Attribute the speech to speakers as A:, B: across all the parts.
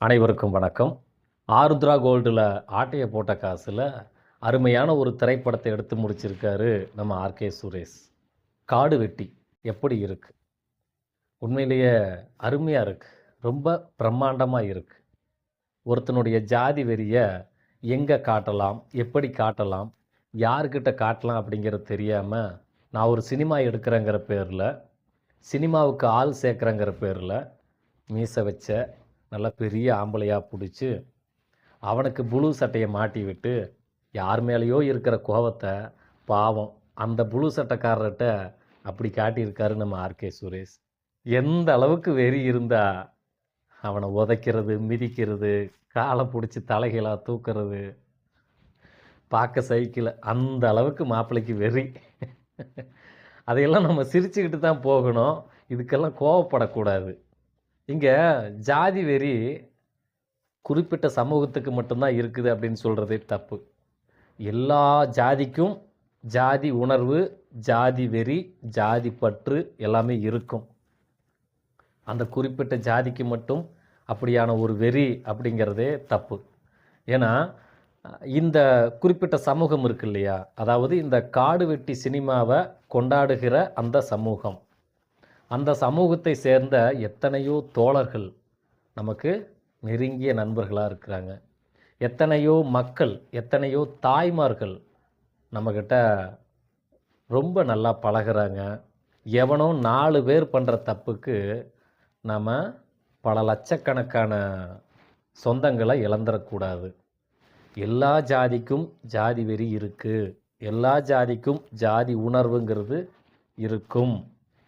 A: அனைவருக்கும் வணக்கம். ஆருத்ரா கோல்டில் ஆட்டையை போட்ட காசில் அருமையான ஒரு திரைப்படத்தை எடுத்து முடிச்சிருக்காரு நம்ம ஆர்கே சுரேஷ். காடு வெட்டி எப்படி இருக்குது உண்மையிலேயே அருமையாக இருக்குது ரொம்ப பிரம்மாண்டமாக இருக்குது ஒருத்தனுடைய ஜாதி வெறியை எங்கே காட்டலாம்? எப்படி காட்டலாம்? யார்கிட்ட காட்டலாம் அப்படிங்கிறது தெரியாமல் நான் ஒரு சினிமா எடுக்கிறேங்கிற பேரில் சினிமாவுக்கு ஆள் சேர்க்குறேங்கிற பேரில் மீசை வச்ச நல்ல பெரிய ஆம்பளையாக பிடிச்சி அவனுக்கு புழு சட்டையை மாட்டி விட்டு யார் மேலேயோ இருக்கிற கோவத்தை பாவம் அந்த புழு சட்டைக்காரர்கிட்ட அப்படி காட்டியிருக்காரு நம்ம ஆர்கே சுரேஷ். எந்த அளவுக்கு வெறி இருந்தால் அவனை உதைக்கிறது மிதிக்கிறது காலை பிடிச்சி தலைகளாக தூக்கிறது பார்க்க சைக்கிள் அந்த அளவுக்கு மாப்பிள்ளைக்கு வெறி. அதையெல்லாம் நம்ம சிரிச்சுக்கிட்டு தான் போகணும். இதுக்கெல்லாம் கோவப்படக்கூடாது. இங்கே ஜாதி வெறி குறிப்பிட்ட சமூகத்துக்கு மட்டும்தான் இருக்குது அப்படின்னு சொல்கிறதே தப்பு. எல்லா ஜாதிக்கும் ஜாதி உணர்வு ஜாதி வெறி ஜாதி பற்று எல்லாமே இருக்கும். அந்த குறிப்பிட்ட ஜாதிக்கு மட்டும் அப்படியான ஒரு வெறி அப்படிங்கிறதே தப்பு. ஏன்னா இந்த குறிப்பிட்ட சமூகம் இருக்கு இல்லையா? அதாவது இந்த காடு வெட்டி சினிமாவை கொண்டாடுகிற அந்த சமூகம். அந்த சமூகத்தை சேர்ந்த எத்தனையோ தோழர்கள் நமக்கு நெருங்கிய நண்பர்களாக இருக்கிறாங்க. எத்தனையோ மக்கள் எத்தனையோ தாய்மார்கள் நம்மக்கிட்ட ரொம்ப நல்லா பழகுறாங்க. எவனோ நாலு பேர் பண்ணுற தப்புக்கு நம்ம பல லட்சக்கணக்கான சொந்தங்களை இழந்துடக்கூடாது எல்லா ஜாதிக்கும் ஜாதி வெறி இருக்குது எல்லா ஜாதிக்கும் ஜாதி உணர்வுங்கிறது இருக்கும்.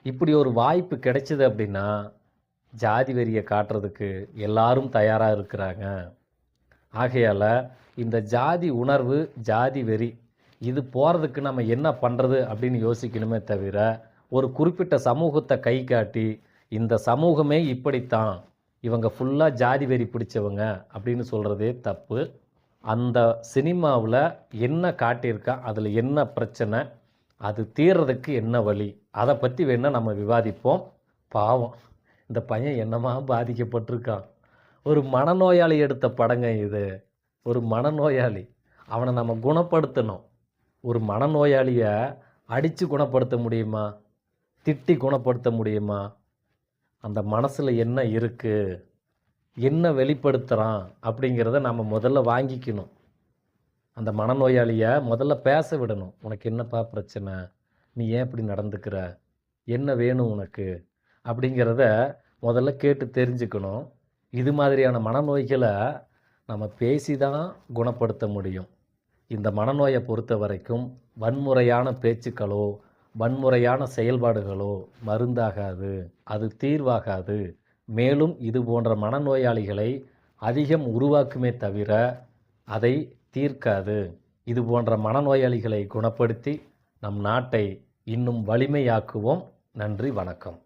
A: இப்படி ஒரு வாய்ப்பு கிடைச்சிது அப்படின்னா ஜாதி வெறியை காட்டுறதுக்கு எல்லாரும் தயாராக இருக்கிறாங்க. ஆகையால் இந்த ஜாதி உணர்வு ஜாதி வெறி இது போகிறதுக்கு நம்ம என்ன பண்ணுறது அப்படின்னு யோசிக்கணுமே தவிர ஒரு குறிப்பிட்ட சமூகத்தை கை காட்டி இந்த சமூகமே இப்படித்தான் இவங்க ஃபுல்லாக ஜாதி வெறி பிடிச்சவங்க அப்படின்னு சொல்கிறதே தப்பு. அந்த சினிமாவில் என்ன காட்டியிருக்கா அதில் என்ன பிரச்சனை அது தீர்றதுக்கு என்ன வழி? அதை பற்றி வேணால் நம்ம விவாதிப்போம். பாவம். இந்த பையன் என்னமா பாதிக்கப்பட்டிருக்கான்? ஒரு மனநோயாளி எடுத்த படங்க இது. ஒரு மனநோயாளி. அவனை நம்ம குணப்படுத்தணும். ஒரு மனநோயாளியை அடித்து குணப்படுத்த முடியுமா? திட்டி குணப்படுத்த முடியுமா? அந்த மனசில் என்ன இருக்குது என்ன வெளிப்படுத்துகிறான் அப்படிங்கிறத நம்ம முதல்ல வாங்கிக்கணும். அந்த மனநோயாளியை முதல்ல பேச விடணும். உனக்கு என்னப்பா பிரச்சனை? நீ ஏன் இப்படி நடந்துக்கிற? என்ன வேணும் உனக்கு? அப்படிங்கிறத முதல்ல கேட்டு தெரிஞ்சுக்கணும். இது மாதிரியான மனநோய்களை நம்ம பேசி தான் குணப்படுத்த முடியும். இந்த மனநோயை பொறுத்த வரைக்கும் வன்முறையான பேச்சுக்களோ வன்முறையான செயல்பாடுகளோ மருந்தாகாது. அது தீர்வாகாது. மேலும் இது போன்ற மனநோயாளிகளை அதிகம் உருவாக்குமே தவிர அதை தீர்க்காது. இது போன்ற மனநோயாளிகளை குணப்படுத்தி நம் நாட்டை இன்னும் வலிமையாக்குவோம். நன்றி வணக்கம்.